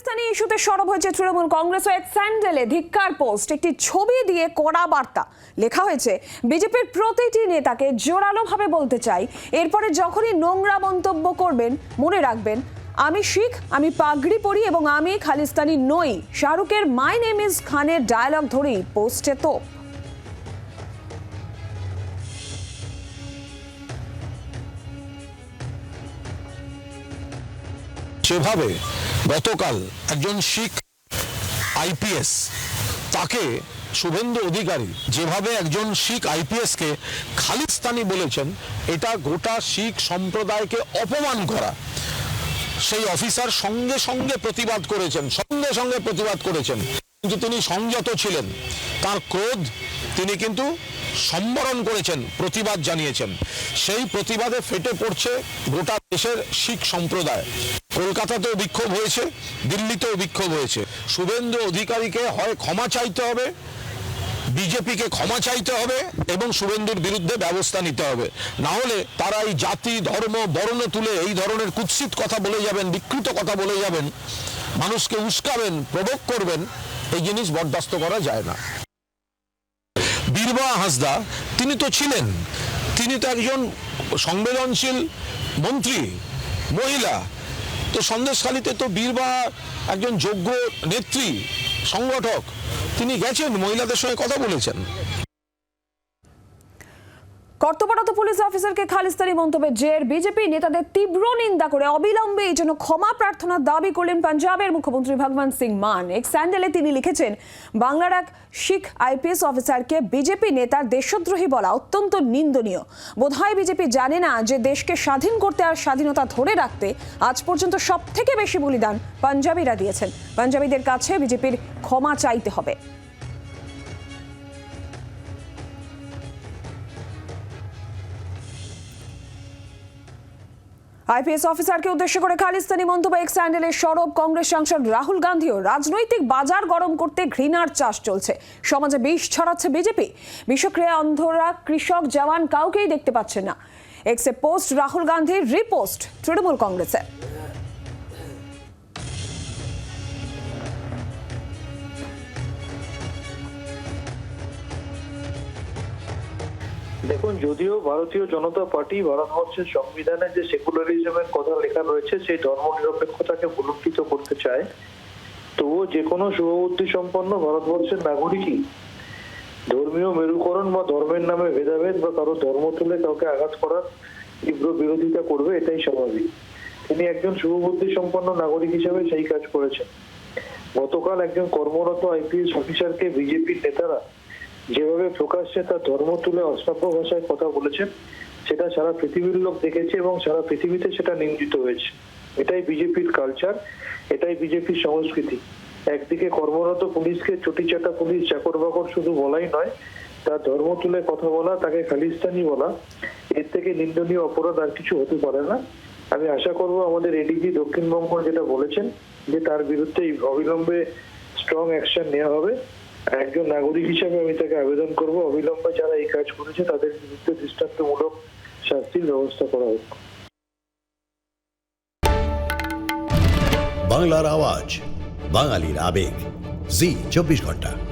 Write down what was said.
খালিস্তানি ইস্যুতে সরব হয়েছে তৃণমূল কংগ্রেস ও এক স্যান্ডেলে ধিক্কার পোস্ট। একটি ছবি দিয়ে কড়া বার্তা। লেখা হয়েছে, বিজেপির প্রতিটি নেতাকে জোরালোভাবে বলতে চাই। এরপরে যখনই নোংরা মন্তব্য করবেন, মনে রাখবেন, আমি শিখ, আমি পাগড়ি পরি এবং আমি খালিস্তানি নই। শাহরুখের মাই নেম ইজ খানের ডায়লগ ধরেই পোস্টে তোপ। সেভাবে গতকাল একজন শিখ আইপিএস, তাকে শুভেন্দু অধিকারী যেভাবে একজন শিখ আইপিএসকে খালিস্তানি বলেছেন, এটা গোটা শিখ সম্প্রদায়কে অপমান করা। সেই অফিসার সঙ্গে সঙ্গে প্রতিবাদ করেছেন, সঙ্গে সঙ্গে প্রতিবাদ করেছেন। কিন্তু তিনি সংযত ছিলেন। তার ক্রোধ তিনি কিন্তু সম্বরণ করেছেন, প্রতিবাদ জানিয়েছেন। সেই প্রতিবাদে ফেটে পড়ছে গোটা দেশের শিখ সম্প্রদায়। কলকাতাতেও বিক্ষোভ হয়েছে, দিল্লিতেও বিক্ষোভ হয়েছে। শুভেন্দু অধিকারীকে হয় ক্ষমা চাইতে হবে, বিজেপিকে ক্ষমা চাইতে হবে এবং শুভেন্দুর বিরুদ্ধে ব্যবস্থা নিতে হবে। না হলে তারা এই জাতি, ধর্ম, বর্ণ তুলে এই ধরনের কুৎসিত কথা বলে যাবেন, বিকৃত কথা বলে যাবেন, মানুষকে উস্কাবেন, প্রভোগ করবেন, এই জিনিস বরদাস্ত করা যায় না। বীরবা হাসদা, তিনি তো ছিলেন। তিনি তো একজন সংবেদনশীল মন্ত্রী, মহিলা। তো সন্দেশখালীতে তো বীরবা একজন যোগ্য নেত্রী সংগঠক তিনি গেছেন মহিলাদের সঙ্গে কথা বলেছেন। কর্তব্যরত পুলিশ অফিসারকে খালিস্তানি মন্তব্যের জের। বিজেপি নেতাদের তীব্র নিন্দা করে। অবিলম্বে এই জন্য ক্ষমা প্রার্থনার দাবি করলেন পাঞ্জাবের মুখ্যমন্ত্রী ভগবান সিং মান। এক স্যান্ডেলে তিনি লিখেছেন, বাংলার এক শিখ আইপিএস অফিসারকে বিজেপি নেতার দেশদ্রোহী বলা অত্যন্ত নিন্দনীয়। বোধহয় বিজেপি জানে না যে দেশকে স্বাধীন করতে আর স্বাধীনতা ধরে রাখতে আজ পর্যন্ত সব থেকে বেশি বলিদান পাঞ্জাবিরা দিয়েছেন। পাঞ্জাবিদের কাছে বিজেপির ক্ষমা চাইতে হবে। আইপিএস অফিসারকে উদ্দেশ্য করে খালিস্তানি মন্তব্য এক স্যান্ডেলের সরব কংগ্রেস সাংসদ রাহুল গান্ধীও রাজনৈতিক বাজার গরম করতে ঘৃণার চাষ চলছে। সমাজে বিষ ছড়াচ্ছে বিজেপি। বিষক্রিয়া অন্ধরা কৃষক, জওয়ান কাউকেই দেখতে পাচ্ছে না। এক্সে পোস্ট রাহুল গান্ধীর রিপোস্ট তৃণমূল কংগ্রেসের দেখুন, যদিও ভারতীয় জনতা পার্টি ভারতবর্ষের সংবিধানে যে সেকুলারিজমের কথা লেখা রয়েছে, সেই ধর্ম নিরপেক্ষতাকে পুনর্কৃত করতে চায়, তবুও যে কোনো শুভবুদ্ধি সম্পন্ন ভারতবর্ষের নাগরিকই ধর্মীয় মেরুকরণ বা ধর্মের নামে ভেদাভেদ বা কারও ধর্ম তুলে কাউকে আঘাত করার তীব্র বিরোধিতা করবে, এটাই স্বাভাবিক। তিনি একজন শুভবুদ্ধি সম্পন্ন নাগরিক হিসেবে সেই কাজ করেছেন। গতকাল একজন কর্মরত আইপিএস অফিসারকে বিজেপির নেতারা যেভাবে প্রকাশ্যে তার ধর্ম তুলে অশ্রাব্য ভাষায় কথা বলেছেন, সেটা সারা পৃথিবীর লোক দেখেছে এবং সারা পৃথিবীতে সেটা নিন্দিত হয়েছে। এটাই বিজেপির কালচার এটাই বিজেপির সংস্কৃতি। একদিকে কর্মরত পুলিশকে চটিচাটা পুলিশ চাকর বাকর শুধু বলাই নয়, তার ধর্ম তুলে কথা বলা, তাকে খালিস্তানি বলা, এর থেকে নিন্দনীয় অপরাধ আর কিছু হতে পারে না। আমি আশা করব আমাদের এডিজি দক্ষিণবঙ্গ যেটা বলেছেন, যে তার বিরুদ্ধে অবিলম্বে স্ট্রং অ্যাকশন নেওয়া হবে। একজন নাগরিক হিসেবে আমি তাকে আবেদন করব। অবিলম্বে যারা এই কাজ করেছে, তাদের বিরুদ্ধে দৃষ্টান্তমূলক শাস্তির ব্যবস্থা করা হোক। বাংলার আওয়াজ, বাঙালির আবেগ। জি, চব্বিশ ঘণ্টা।